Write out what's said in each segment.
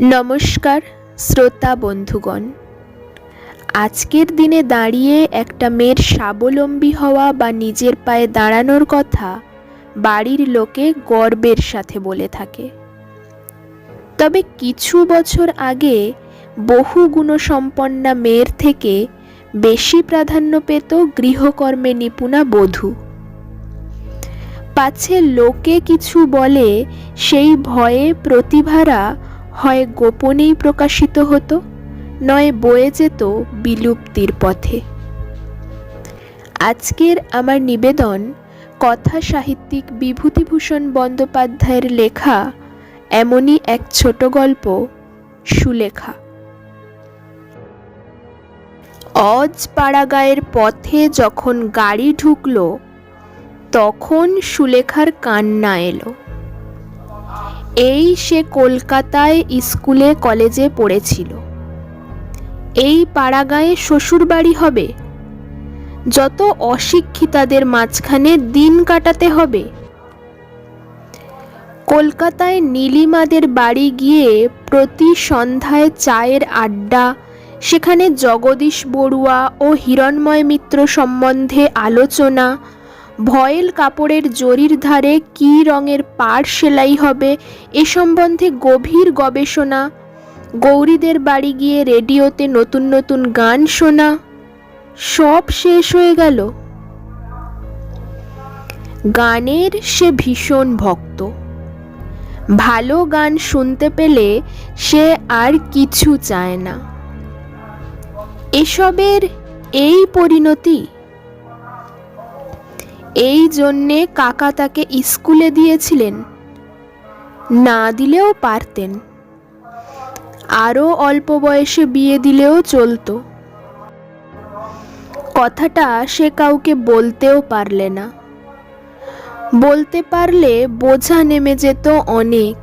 নমস্কার, শ্রোতা বন্ধুগণ। আজকের দিনে দাঁড়িয়ে একটা মেয়ের স্বাবলম্বী হওয়া বা নিজের পায়ে দাঁড়ানোর কথা বাড়ির লোকে গর্বের সাথে বলে থাকে। তবে কিছু বছর আগে বহু গুণসম্পন্না মেয়ের থেকে বেশি প্রাধান্য পেত গৃহকর্মে নিপুণা বধূ। পাছে লোকে কিছু বলে সেই ভয়ে প্রতিভারা হয় গোপনেই প্রকাশিত হতো, নয় বয়ে যেত বিলুপ্তির পথে। আজকের আমার নিবেদন কথা সাহিত্যিক বিভূতিভূষণ বন্দ্যোপাধ্যায়ের লেখা এমনই এক ছোট গল্প, সুলেখা। অজ পাড়াগাঁয়ের পথে যখন গাড়ি ঢুকল, তখন সুলেখার কান্না এলো। এই সে কলকাতায় স্কুলে, কলেজে পড়েছিল। এই পাড়াগাঁয়ে শ্বশুর বাড়ি হবে? যত অশিক্ষিতাদের মাঝখানে দিন কাটাতে হবে? কলকাতায় নীলিমাদের বাড়ি গিয়ে প্রতি সন্ধ্যায় চায়ের আড্ডা, সেখানে জগদীশ বড়ুয়া ও হিরণময় মিত্র সম্বন্ধে আলোচনা ভয়েল কাপড়ের জরির ধারে কী রঙের পাড় সেলাই হবে এ সম্বন্ধে গভীর গবেষণা। গৌরীদের বাড়ি গিয়ে রেডিওতে নতুন নতুন গান শোনা। সব শেষ হয়ে গেল। গানের সে ভীষণ ভক্ত। ভালো গান শুনতে পেলে সে আর কিছু চায় না। এসবের এই পরিণতি এই জন্যে কাকা তাকে স্কুলে দিয়েছিলেন। না দিলেও পারতেন। আরও অল্প বয়সে বিয়ে দিলেও চলতো। কথাটা সে কাউকে বলতেও পারলে না। বলতে পারলে বোঝা নেমে যেত অনেক।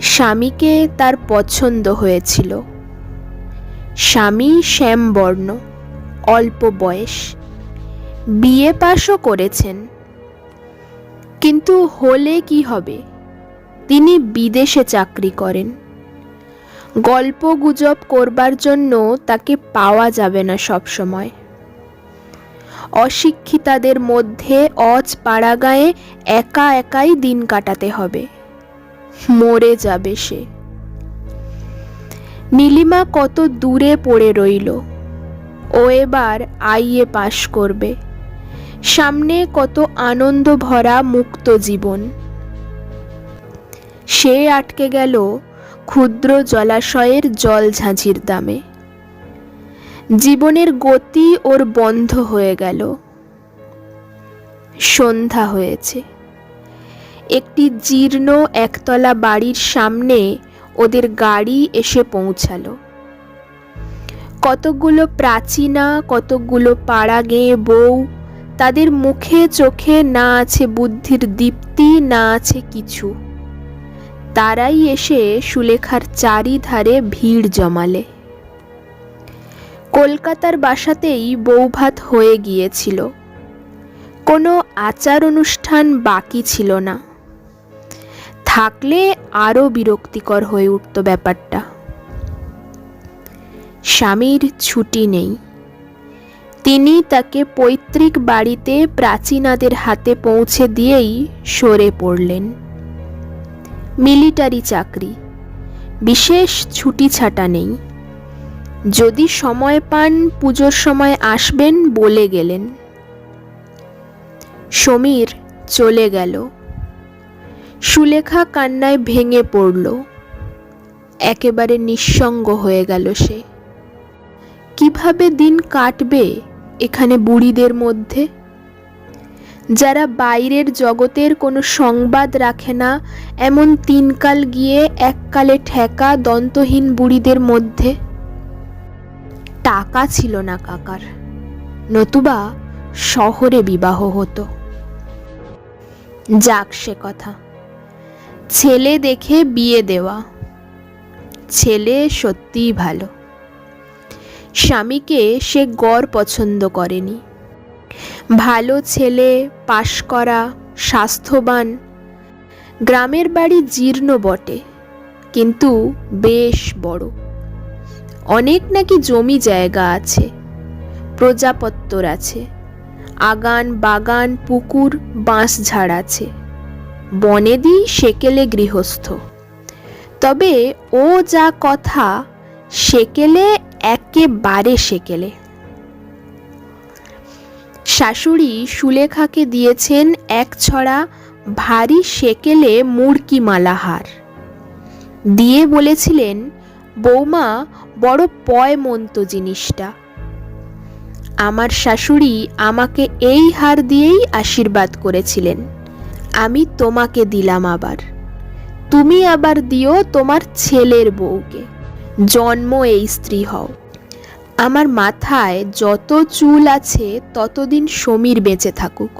স্বামীকে তার পছন্দ হয়েছিল। স্বামী শ্যামবর্ণ, অল্প বয়স। বিয়ে পাশও করেছেন। কিন্তু হলে কি হবে? তিনি বিদেশে চাকরি করেন। গল্প গুজব করবার জন্য তাকে পাওয়া যাবে না সব সময় অশিক্ষিতাদের মধ্যে অজ পাড়াগায়ে একা একাই দিন কাটাতে হবে। মরে যাবে সে। নীলিমা কত দূরে পড়ে রইল। ও এবার আইয়ে পাশ করবে। সামনে কত আনন্দ ভরা মুক্ত জীবন। সে আটকে গেল ক্ষুদ্র জলাশয়ের জল ঝাঁঝির দামে। জীবনের গতি ওর বন্ধ হয়ে গেল। সন্ধ্যা হয়েছে। একটি জীর্ণ একতলা বাড়ির সামনে ওদের গাড়ি এসে পৌঁছালো। কতকগুলো প্রাচীনা কতকগুলো পাড়া গেয়ে বউ তাদের মুখে চোখে না আছে বুদ্ধির দীপ্তি, না আছে কিছু। তারাই এসে সুলেখার চারিধারে ভিড় জমালে। কলকাতার বাসাতেই বৌভাত হয়ে গিয়েছিল। কোনো আচার অনুষ্ঠান বাকি ছিল না। থাকলে আরও বিরক্তিকর হয়ে উঠত ব্যাপারটা। স্বামীর ছুটি নেই। তিনি তাকে পৈতৃক বাড়িতে প্রাচীনাদের হাতে পৌঁছে দিয়েই সরে পড়লেন। মিলিটারি চাকরি। বিশেষ ছুটি ছাটা নেই। যদি সময় পান পুজোর সময় আসবেন বলে গেলেন। সমীর চলে গেল। সুলেখা কান্নায় ভেঙে পড়ল। একেবারে নিঃসঙ্গ হয়ে গেল সে। কীভাবে দিন কাটবে এখানে বুড়িদের মধ্যে। যারা বাইরের জগতের কোনো সংবাদ রাখে না, এমন তিনকাল গিয়ে এককালে ঠেকা দন্তহীন বুড়িদের মধ্যে। টাকা ছিল না কাকার, নতুবা শহরে বিবাহ হতো। যাক সে কথা, ছেলে দেখে বিয়ে দেওয়া, ছেলে সত্যিই ভালো। স্বামীকে সে গড় পছন্দ করেনি। ভালো ছেলে, পাশ করা, স্বাস্থ্যবান। গ্রামের বাড়ি জীর্ণ বটে, কিন্তু বেশ বড়। অনেক নাকি জমি জায়গা আছে, প্রজাপত্তর আছে, আগান বাগান, পুকুর বাঁশঝাড় আছে। বনেদি সেকেলে গৃহস্থ। তবে ও যা কথা, সেকেলে একেবারে সেকেলে। শাশুড়ি সুলেখাকে দিয়েছেন এক ছড়া ভারী সেকেলে মুড়কি মালাহার দিয়ে বলেছিলেন, বৌমা, বড় পয় মন্ত জিনিসটা। আমার শাশুড়ি আমাকে এই হার দিয়েই আশীর্বাদ করেছিলেন। আমি তোমাকে দিলাম আবার। তুমি আবার দিও তোমার ছেলের বউকে। জন্ম এই স্ত্রী হও। আমার মাথায় যত চুল আছে, ততদিন সমীর বেঁচে থাকুক।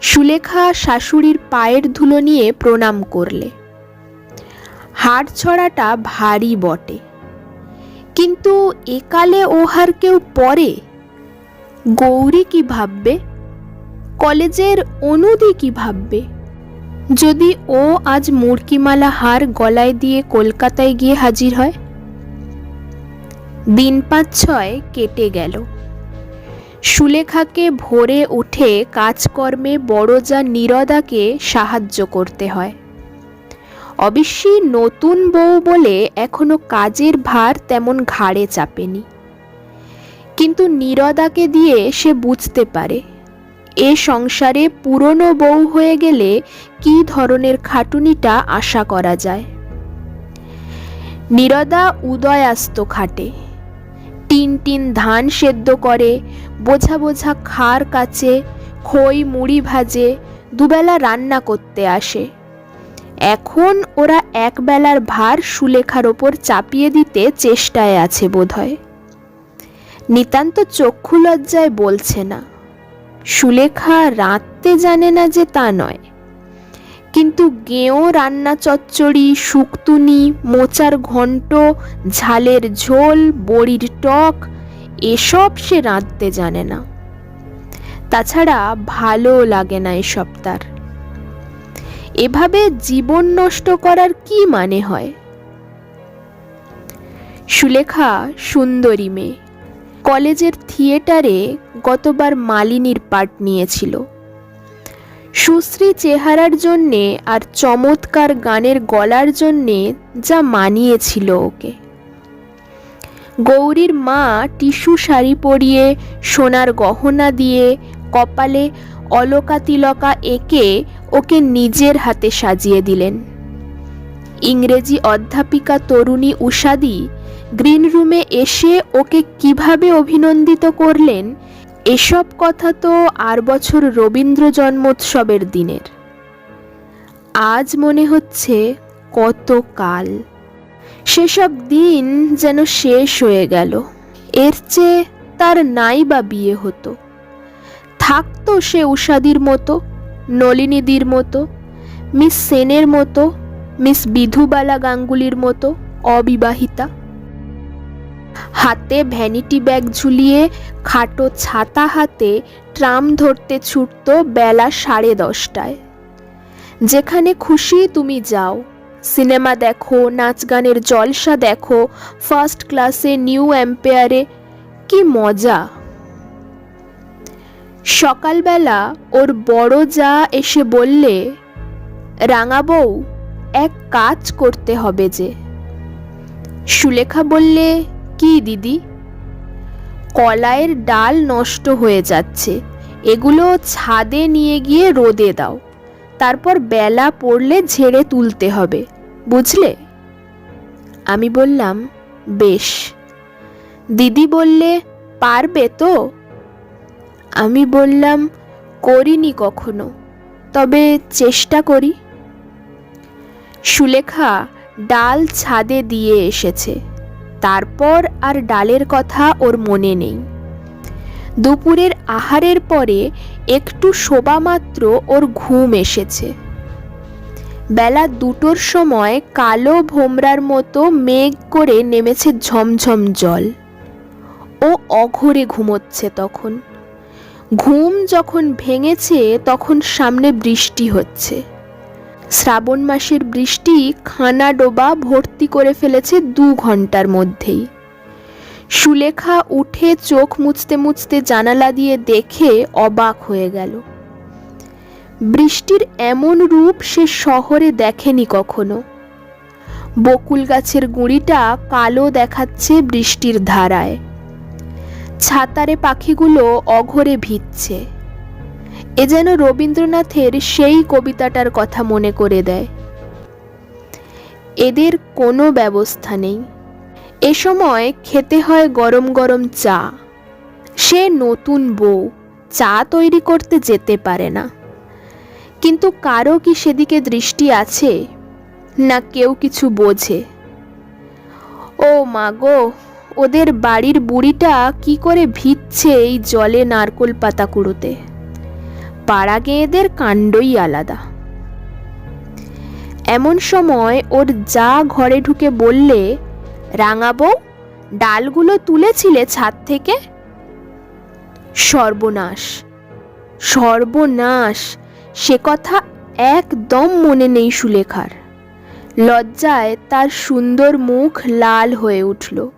সুলেখা শাশুড়ির পায়ের ধুলো নিয়ে প্রণাম করলে। হাড় ছড়াটা ভারী বটে। কিন্তু একালে ওহার কেউ পরে গৌরী কি ভাববে? কলেজের অনুদি কি ভাববে? যদি ও আজ মুরকিমালা হার গলায় দিয়ে কলকাতায় গিয়ে হাজির হয়? দিন পাঁচ ছয় কেটে গেল। সুলেখাকে ভোরে উঠে কাজকর্মে বড় যা নিরদাকে সাহায্য করতে হয়। অবশ্যই নতুন বউ বলে এখনও কাজের ভার তেমন ঘাড়ে চাপেনি। কিন্তু নিরদাকে দিয়ে সে বুঝতে পারে। এ সংসারে পুরনো বউ হয়ে গেলে কি ধরনের খাটুনিটা আশা করা যায়? নিরদা উদয়াস্ত খাটে। টিন টিন ধান সেদ্ধ করে, বোঝা বোঝা খার কাচে, খই মুড়ি ভাজে, দুবেলা রান্না করতে আসে। এখন ওরা একবেলার ভার সুলেখার ওপর চাপিয়ে দিতে চেষ্টায় আছে বোধহয়। নিতান্ত চক্ষু লজ্জায় বলছে না। সুলেখা রাঁধতে জানে না যে তা নয়। কিন্তু গেঁয়ো রান্না চচ্চড়ি, শুক্তুনি, মোচার ঘন্ট ঝালের ঝোল, বড়ির টক, এসব সে রাঁধতে জানে না। তাছাড়া ভালো লাগে না এসব তার। এভাবে জীবন নষ্ট করার কি মানে হয়? সুলেখা সুন্দরী মেয়ে। কলেজের থিয়েটারে গতবার মালিনীর পাঠ নিয়েছিল। সুশ্রী চেহারার জন্যে আর চমৎকার গানের গলার জন্যে যা মানিয়েছিল ওকে। গৌরীর মা টিস্যু শাড়ি পরিয়ে, সোনার গহনা দিয়ে, কপালে অলকা তিলকা এঁকে ওকে নিজের হাতে সাজিয়ে দিলেন। ইংরেজি অধ্যাপিকা তরুণী উষাদি গ্রিন রুমে এসে ওকে কীভাবে অভিনন্দিত করলেন, এসব কথা তো আর বছর রবীন্দ্র জন্মোৎসবের দিনের। আজ মনে হচ্ছে কত কাল। সেসব দিন যেন শেষ হয়ে গেল। এর চেয়ে তার নাই বা বিয়ে হতো। থাকতো সে উষাদির মতো, নলিনীদির মতো, মিস সেনের মতো, মিস বিধুবালা গাঙ্গুলির মতো অবিবাহিতা। হাতে ভ্যানিটি ব্যাগ ঝুলিয়ে খাটো ছাতা হাতে ট্রাম ধরতে ছুটত বেলা সাড়ে দশটায়। যেখানে খুশি তুমি যাও। সিনেমা দেখো, নাচ গানের জলসা দেখো, ফার্স্ট ক্লাসে নিউ এম্পায়ারে কি মজা। সকালবেলা ওর বড় যা এসে বললে, রাঙা বউ, এক কাজ করতে হবে যে। সুলেখা বললে কি দিদি? কলাইয়ের ডাল নষ্ট হয়ে যাচ্ছে। এগুলো ছাদে নিয়ে গিয়ে রোদে দাও। তারপর বেলা পড়লে ঝেড়ে তুলতে হবে, বুঝলে? আমি বললাম, বেশ। দিদি বললে, পারবে তো? আমি বললাম, করিনি কখনো, তবে চেষ্টা করি। সুলেখা ডাল ছাদে দিয়ে এসেছে। তারপর আর ডালের কথা ওর মনে নেই। দুপুরের আহারের পরে একটু শোবা মাত্র ওর ঘুম এসেছে। বেলা দুটোর সময় কালো ভোমরার মতো মেঘ করে নেমেছে ঝমঝম জল। ও অঘরে ঘুমোচ্ছে তখন। ঘুম যখন ভেঙেছে তখন সামনে বৃষ্টি হচ্ছে। শ্রাবণ মাসের বৃষ্টি খানা ডোবা ভর্তি করে ফেলেছে দু ঘণ্টার মধ্যেই। সুলেখা উঠে চোখ মুছতে মুছতে জানালা দিয়ে দেখে অবাক হয়ে গেল। বৃষ্টির এমন রূপ সে শহরে দেখেনি কখনো। বকুল গাছের গুঁড়িটা কালো দেখাচ্ছে বৃষ্টির ধারায়। ছাতারে পাখিগুলো অঘরে ভিজছে। এ যেন রবীন্দ্রনাথের সেই কবিতাটার কথা মনে করে দেয়। এদের কোনো ব্যবস্থা নেই। এ সময় খেতে হয় গরম গরম চা। সে নতুন বউ, চা তৈরি করতে যেতে পারে না। কিন্তু কারও কি সেদিকে দৃষ্টি আছে? না কেউ কিছু বোঝে। ও মা গো, ওদের বাড়ির বুড়িটা কি করে ভিজছে এই জলে নারকোল পাতা কুড়োতে পাড়া গেয়েদের কাণ্ডই আলাদা। এমন সময় ওর যা ঘরে ঢুকে বললে রাঙাবো ডালগুলো তুলেছিলে ছাদ থেকে? সর্বনাশ সর্বনাশ, সে কথা একদম মনে নেই সুলেখার। লজ্জায় তার সুন্দর মুখ লাল হয়ে উঠল।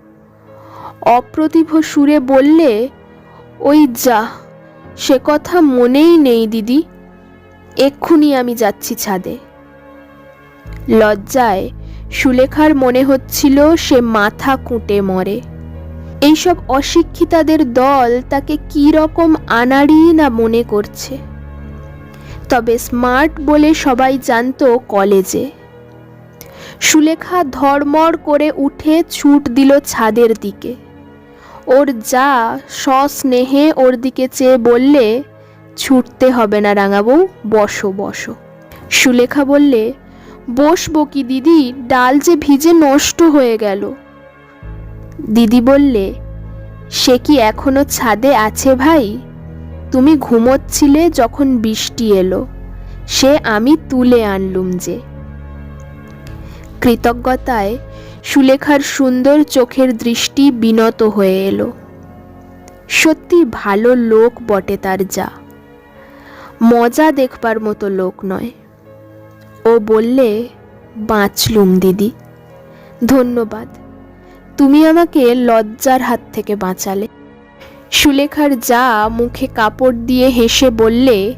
অপ্রতিভ সুরে বললে, ওই যা সে কথা মনেই নেই, দিদি। এক্ষুনি আমি যাচ্ছি ছাদে। লজ্জায় সুলেখার মনে হচ্ছিল সে মাথা কুঁটে মরে। এইসব অশিক্ষিতাদের দল তাকে কি রকম আনাড়ি না মনে করছে। তবে স্মার্ট বলে সবাই জানতো কলেজে। সুলেখা ধর্মর করে উঠে ছুট দিল ছাদের দিকে। ওর যা সস্নেহে ওর দিকে চেয়ে বললে, ছুটতে হবে না রাঙাবউ বসো বসো। সুলেখা বললে, বসবো কি দিদি? ডাল যে ভিজে নষ্ট হয়ে গেল। দিদি বললে, সে কি এখনও ছাদে আছে ভাই? তুমি ঘুমোচ্ছিলে যখন বৃষ্টি এলো, সে আমি তুলে আনলুম যে। কৃতজ্ঞতায় সুলেখার সুন্দর চোখের দৃষ্টি বিনত হয়ে এলো। সত্যি ভালো লোক বটে তার যা। মজা দেখবার মতো লোক নয়। ও বললে, বাঁচলুম দিদি। ধন্যবাদ। তুমি আমাকে লজ্জার হাত থেকে বাঁচালে। সুলেখার যা মুখে কাপড় দিয়ে হেসে বললে,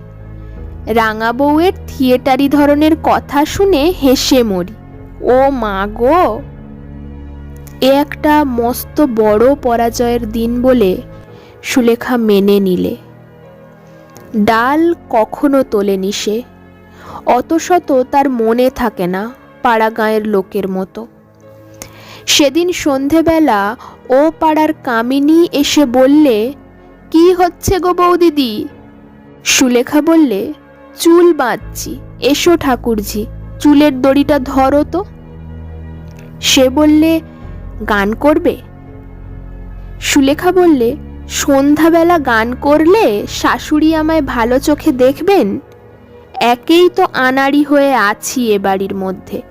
রাঙা বউয়ের থিয়েটারি ধরনের কথা শুনে হেসে মরি। ও মা গো! এ একটা মস্ত বড় পরাজয়ের দিন বলে সুলেখা মেনে নিলে। ডাল কখনো তোলেনি সে। অত শত তার মনে থাকে না পাড়া গাঁয়ের লোকের মতো। সেদিন সন্ধেবেলা ও পাড়ার কামিনী এসে বললে, কি হচ্ছে গো বৌদিদি? সুলেখা বললে, চুল বাঁধছি, এসো ঠাকুরজি চুলের দড়িটা ধরো তো। সে বললে গান করবে? সুলেখা বললে, সন্ধ্যাবেলা গান করলে শাশুড়ি আমায় ভালো চোখে দেখবেন? একেই তো আনাড়ি হয়ে আছি এ বাড়ির মধ্যে।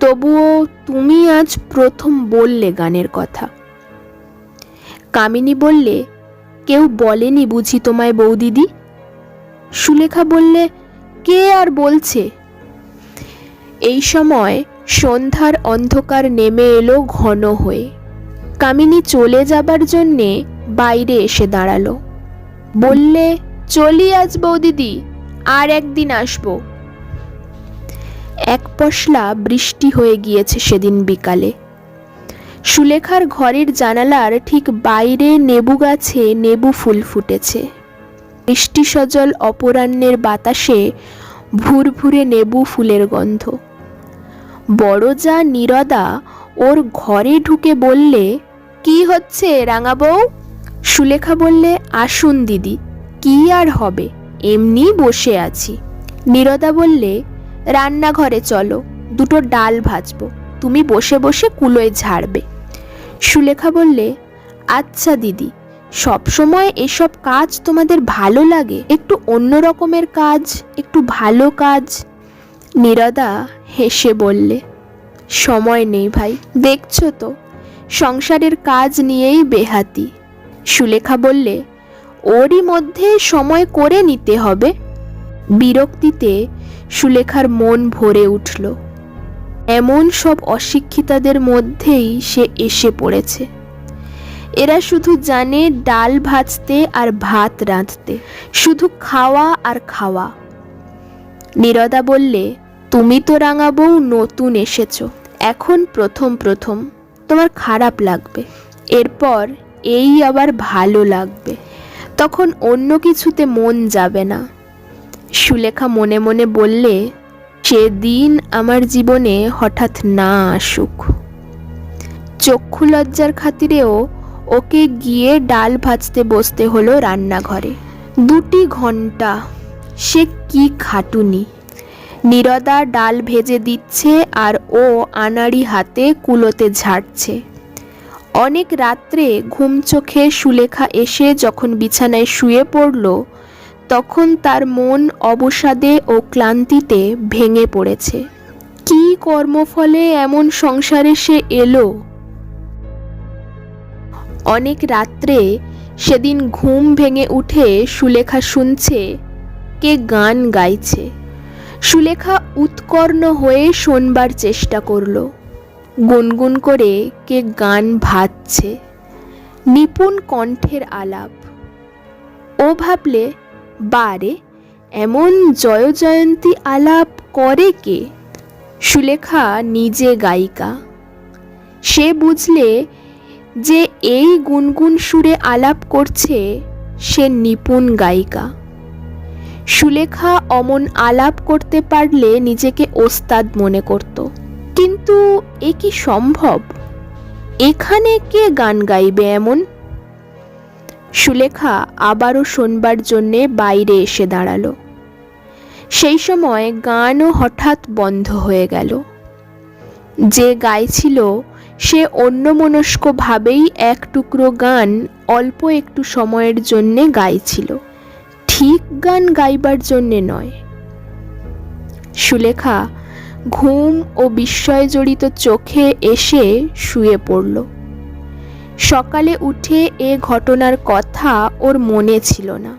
তবুও তুমি আজ প্রথম বললে গানের কথা। কামিনী বললে, কেউ বলেনি বুঝি তোমায় বৌদিদি? সুলেখা বললে, কে আর বলছে? এই সময় সন্ধ্যার অন্ধকার নেমে এলো ঘন হয়ে। কামিনী চলে যাবার জন্যে বাইরে এসে দাঁড়াল। বললে, চলি আজ বৌদিদি, আর একদিন আসব। এক পশলা বৃষ্টি হয়ে গিয়েছে সেদিন বিকালে। সুলেখার ঘরের জানালার ঠিক বাইরে নেবু গাছে নেবু ফুল ফুটেছে। বৃষ্টি সজল অপরাহ্নের বাতাসে ভুরভুরে নেবু ফুলের গন্ধ। বড় যা নীরদা ওর ঘরে ঢুকে বললে, কি হচ্ছে রাঙা বউ? সুলেখা বললে, আসুন দিদি, কি আর হবে? এমনি বসে আছি। নীরদা বললে, রান্নাঘরে চলো, দুটো ডাল ভাজবো, তুমি বসে বসে কুলোয় ঝাড়বে। সুলেখা বললে আচ্ছা দিদি সব সময় এসব কাজ তোমাদের ভালো লাগে? একটু অন্য রকমের কাজ, একটু ভালো কাজ? নীরদা হেসে বললে, সময় নেই ভাই, দেখছ তো, সংসারের কাজ নিয়েই বেহাতি। সুলেখা বললে, ওরই মধ্যে সময় করে নিতে হবে। বিরক্তিতে সুলেখার মন ভরে উঠল। এমন সব অশিক্ষিতাদের মধ্যেই সে এসে পড়েছে। এরা শুধু জানে ডাল ভাজতে আর ভাত রাঁধতে, শুধু খাওয়া আর খাওয়া। নীরদা বললে, তুমি তো রাঙা বউ, নতুন এসেছ। এখন প্রথম প্রথম তোমার খারাপ লাগবে। এরপর এই আবার ভালো লাগবে। তখন অন্য কিছুতে মন যাবে না। সুলেখা মনে মনে বললে, সেদিন আমার জীবনে হঠাৎ না আসুক। চক্ষু লজ্জার খাতিরেও ওকে গিয়ে ডাল ভাজতে বসতে হলো রান্নাঘরে। দুটি ঘণ্টা সে কি খাটুনি। নীরদা ডাল ভেজে দিচ্ছে আর ও আনাড়ি হাতে কুলোতে ঝাড়ছে। অনেক রাত্রে ঘুম চোখে সুলেখা এসে যখন বিছানায় শুয়ে পড়ল, তখন তার মন অবসাদে ও ক্লান্তিতে ভেঙে পড়েছে। কি কর্মফলে এমন সংসারে সে এলো? অনেক রাত্রে সেদিন ঘুম ভেঙে উঠে সুলেখা শুনছে কে গান গাইছে। সুলেখা উৎকর্ণ হয়ে শোনবার চেষ্টা করল। গুনগুন করে কে গান ভাজছে। নিপুণ কণ্ঠের আলাপ। ও ভাবলে বারে এমন জয়জয়ন্তী আলাপ করে কে? সুলেখা নিজে গায়িকা। সে বুঝলে যে এই গুনগুন সুরে আলাপ করছে সে নিপুণ গায়িকা। সুলেখা অমন আলাপ করতে পারলে নিজেকে ওস্তাদ মনে করত। কিন্তু এ কি সম্ভব? এখানে কে গান গাইবে এমন? সুলেখা আবারও শোনবার জন্যে বাইরে এসে দাঁড়াল। সেই সময় গানও হঠাৎ বন্ধ হয়ে গেল। যে গাইছিল, সে অন্যমনস্কভাবেই এক টুকরো গান অল্প একটু সময়ের জন্যে গাইছিল। ঠিক গান গাইবার জন্যে নয়। সুলেখা ঘুম ও বিস্ময় জড়িত চোখে এসে শুয়ে পড়ল। সকালে উঠে এ ঘটনার কথা ওর মনে ছিল না।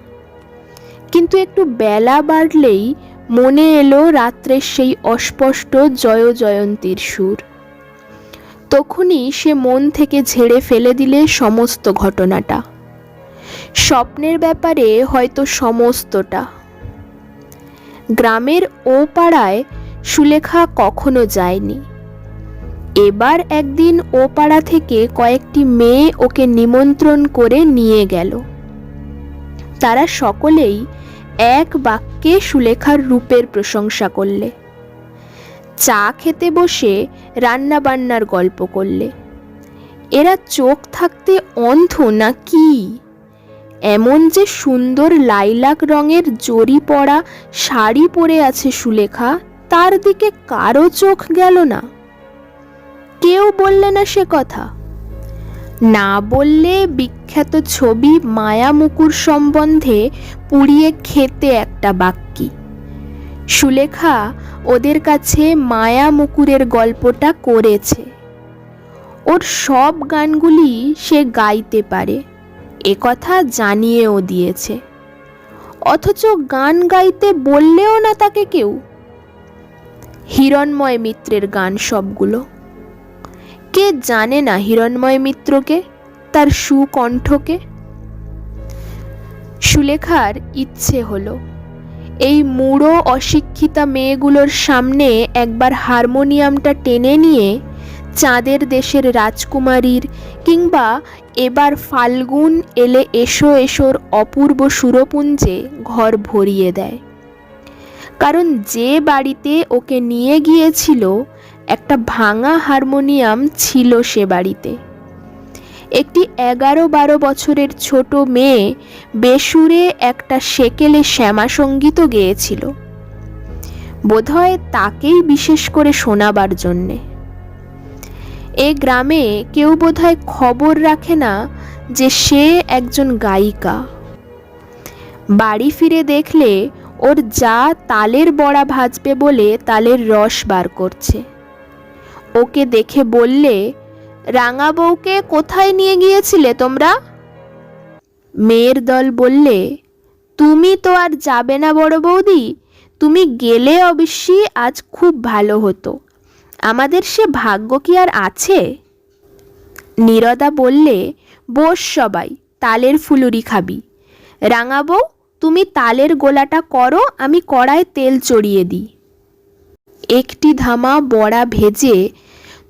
কিন্তু একটু বেলা বাড়লেই মনে এলো রাত্রের সেই অস্পষ্ট জয় জয়ন্তীর সুর। তখনই সে মন থেকে ঝেড়ে ফেলে দিলে সমস্ত ঘটনাটা। স্বপ্নের ব্যাপারে হয়তো সমস্তটা। গ্রামের ও পাড়ায় সুলেখা কখনো যায়নি। এবার একদিন ও পাড়া থেকে কয়েকটি মেয়ে ওকে নিমন্ত্রণ করে নিয়ে গেল। তারা সকলেই এক বাক্যে সুলেখার রূপের প্রশংসা করলে। চা খেতে বসে রান্না বান্নার গল্প করলে। এরা চোখ থাকতে অন্ধ না কি? এমন যে সুন্দর লাইলাক রঙের জরি পরা শাড়ি পরে আছে সুলেখা, তার দিকে কারও চোখ গেল না। কেউ বললে না সে কথা। না বললে বিখ্যাত ছবি মায়া মুকুর সম্বন্ধে পুড়িয়ে খেতে একটা বাক্যি সুলেখা ওদের কাছে মায়া মুকুরের গল্পটা করেছে। ওর সব গানগুলি সে গাইতে পারে। কথা জানিয়েও দিয়েছে। অথচ গান গাইতে বললেও না তাকে কেউ। হিরণময় মিত্রের গান সবগুলো। কে জানে না হিরণময় মিত্রকে, তার সুকণ্ঠকে? সুলেখার ইচ্ছে হলো, এই মুড়ো অশিক্ষিতা মেয়েগুলোর সামনে একবার হারমোনিয়ামটা টেনে নিয়ে চাঁদের দেশের রাজকুমারীর কিংবা এবার ফাল্গুন এলে এসো এসোর অপূর্ব সুরপুঞ্জে ঘর ভরিয়ে দেয়। কারণ যে বাড়িতে ওকে নিয়ে গিয়েছিল, একটা ভাঙা হারমোনিয়াম ছিল সে বাড়িতে। একটি এগারো বারো বছরের ছোট মেয়ে বেসুরে একটা সেকেলে শ্যামা সঙ্গীতও গেয়েছিল। বোধহয় তাকেই বিশেষ করে শোনাবার জন্যে। এ গ্রামে কেউ বোধহয় খবর রাখে না যে সে একজন গায়িকা। বাড়ি ফিরে দেখলে ওর যা তালের বড়া ভাজবে বলে তালের রস বার করছে। ওকে দেখে বললে, রাঙা বউকে কোথায় নিয়ে গিয়েছিলে তোমরা? মেয়ের দল বললে, তুমি তো আর যাবে না বড় বৌদি, তুমি গেলে অবশ্যই আজ খুব ভালো হতো। আমাদের সে ভাগ্য কি আর আছে? নীরদা বললে, বস সবাই, তালের ফুলুরি খাবি। রাঙাবো, তুমি তালের গোলাটা করো, আমি কড়ায় তেল চড়িয়ে দিই। একটি ধামা বড়া ভেজে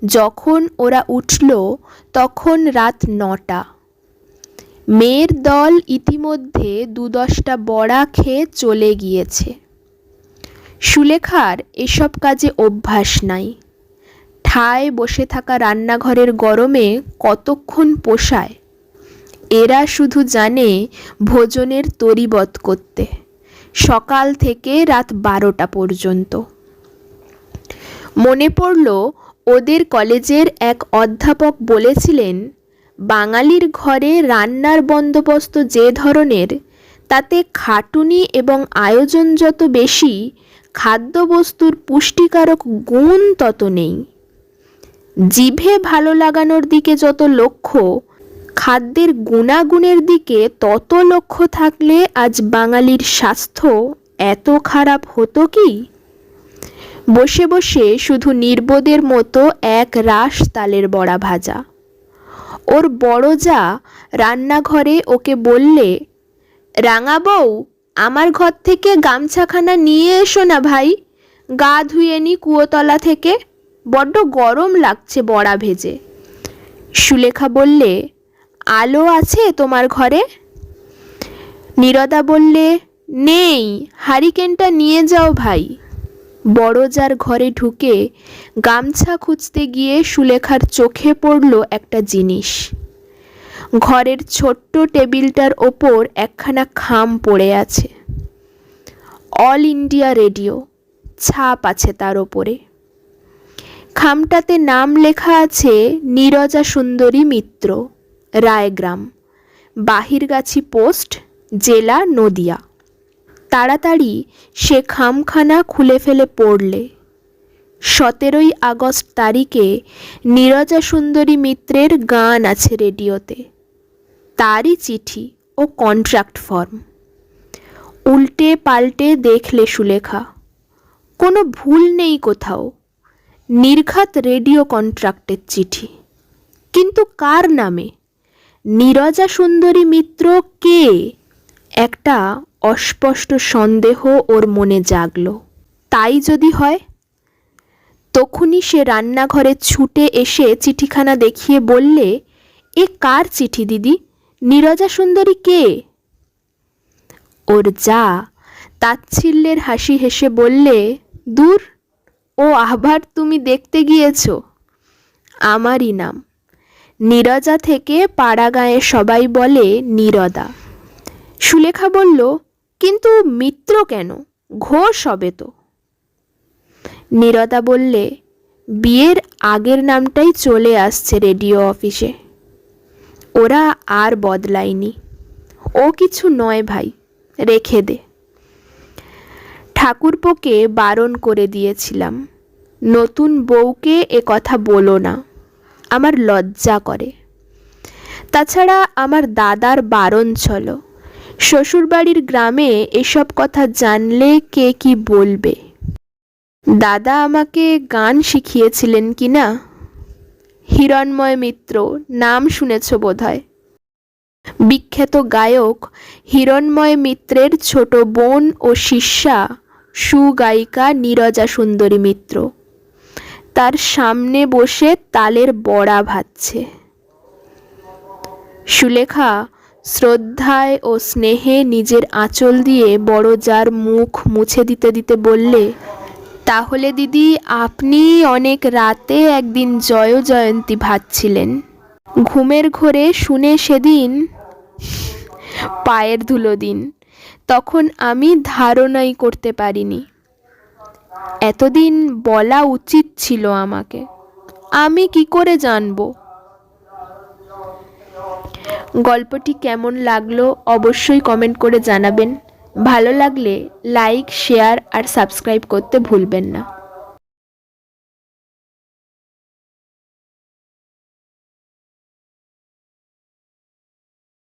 যখন ওরা উঠল, তখন রাত নটা। মেয়ের দল ইতিমধ্যে দু দশটা বড়া খেয়ে চলে গিয়েছে। সুলেখার এসব কাজে অভ্যাস নাই। ঠায় বসে থাকা রান্নাঘরের গরমে কতক্ষণ পোষায়? এরা শুধু জানে ভোজনের তরিবত করতে। সকাল থেকে রাত বারোটা পর্যন্ত। মনে পড়ল ওদের কলেজের এক অধ্যাপক বলেছিলেন, বাঙালির ঘরে রান্নার বন্দোবস্ত যে ধরনের, তাতে খাটুনি এবং আয়োজন যত বেশি, খাদ্যবস্তুর পুষ্টিকারক গুণ তত নেই। জিভে ভালো লাগানোর দিকে যত লক্ষ্য, খাদ্যের গুণাগুণের দিকে তত লক্ষ্য থাকলে আজ বাঙালির স্বাস্থ্য এত খারাপ হতো কি? বসে বসে শুধু নির্বোধের মতো এক রাস তালের বড়া ভাজা। ওর বড় যা রান্নাঘরে ওকে বললে, রাঙা বউ, আমার ঘর থেকে গামছাখানা নিয়ে এসো না ভাই, গা ধুয়ে নি কুয়োতলা থেকে। বড্ড গরম লাগছে বড়া ভেজে। সুলেখা বললে, আলো আছে তোমার ঘরে? নীরদা বললে, নেই, হারিকেনটা নিয়ে যাও ভাই। বড় যার ঘরে ঢুকে গামছা খুঁজতে গিয়ে সুলেখার চোখে পড়ল একটা জিনিস। ঘরের ছোট্ট টেবিলটার ওপর একখানা খাম পড়ে আছে। অল ইন্ডিয়া রেডিও, ছাপ আছে তার ওপরে। খামটাতে নাম লেখা আছে নীরজা সুন্দরী মিত্র, রায়গ্রাম। বাহিরগাছি পোস্ট, জেলা নদিয়া। তাড়াতাড়ি সে খামখানা খুলে ফেলে পড়লে। সতেরোই আগস্ট তারিখে নীরজা সুন্দরী মিত্রের গান আছে রেডিওতে। তারই চিঠি ও কন্ট্রাক্ট ফর্ম। উল্টে পাল্টে দেখলে সুলেখা, কোনো ভুল নেই কোথাও। নির্ঘাত রেডিও কন্ট্রাক্টের চিঠি। কিন্তু কার নামে? নীরজা সুন্দরী মিত্র কে? একটা অস্পষ্ট সন্দেহ ওর মনে জাগল। তাই যদি হয়? তখনই সে রান্নাঘরে ছুটে এসে চিঠিখানা দেখিয়ে বললে, এ কার চিঠি দিদি? নীরজা সুন্দরী কে? ওর যা তাচ্ছিল্যের হাসি হেসে বললে, দূর ও আবার তুমি দেখতে গিয়েছ? আমারই নাম। নীরজা থেকে পাড়াগাঁয়ে সবাই বলে নীরদা। সুলেখা বলল, কিন্তু মিত্র কেন? ঘোষ হবে তো। নীরদা বললে, বিয়ের আগের নামটাই চলে আসছে রেডিও অফিসে। ওরা আর বদলায়নি। ও কিছু নয় ভাই, রেখে দে। ঠাকুরপোকে বারণ করে দিয়েছিলাম। নতুন বউকে এ কথা বলো না, আমার লজ্জা করে। তাছাড়া আমার দাদার বারণ ছিল শ্বশুরবাড়ির গ্রামে এসব কথা জানলে কে কি বলবে? দাদা আমাকে গান শিখিয়েছিলেন কি না? হিরণময় মিত্র, নাম শুনেছ বোধহয়? বিখ্যাত গায়ক হিরণময় মিত্রের ছোট বোন ও শিষ্যা সুগায়িকা নীরজা সুন্দরী মিত্র। তার সামনে বসে তালের বড়া ভাজছে। সুলেখা শ্রদ্ধায় ও স্নেহে নিজের আঁচল দিয়ে বড় যার মুখ মুছে দিতে দিতে বললে, তাহলে দিদি, আপনি অনেক রাতে একদিন জয় জয়ন্তী ভাবছিলেন ঘুমের ঘোরে শুনে সেদিন পায়ের ধুলো দিন। তখন আমি ধারণাই করতে পারিনি। এতদিন বলা উচিত ছিল আমাকে। আমি কি করে জানব? গল্পটি কেমন লাগল অবশ্যই কমেন্ট করে জানাবেন। ভালো লাগলে লাইক শেয়ার আর সাবস্ক্রাইব করতে ভুলবেন না।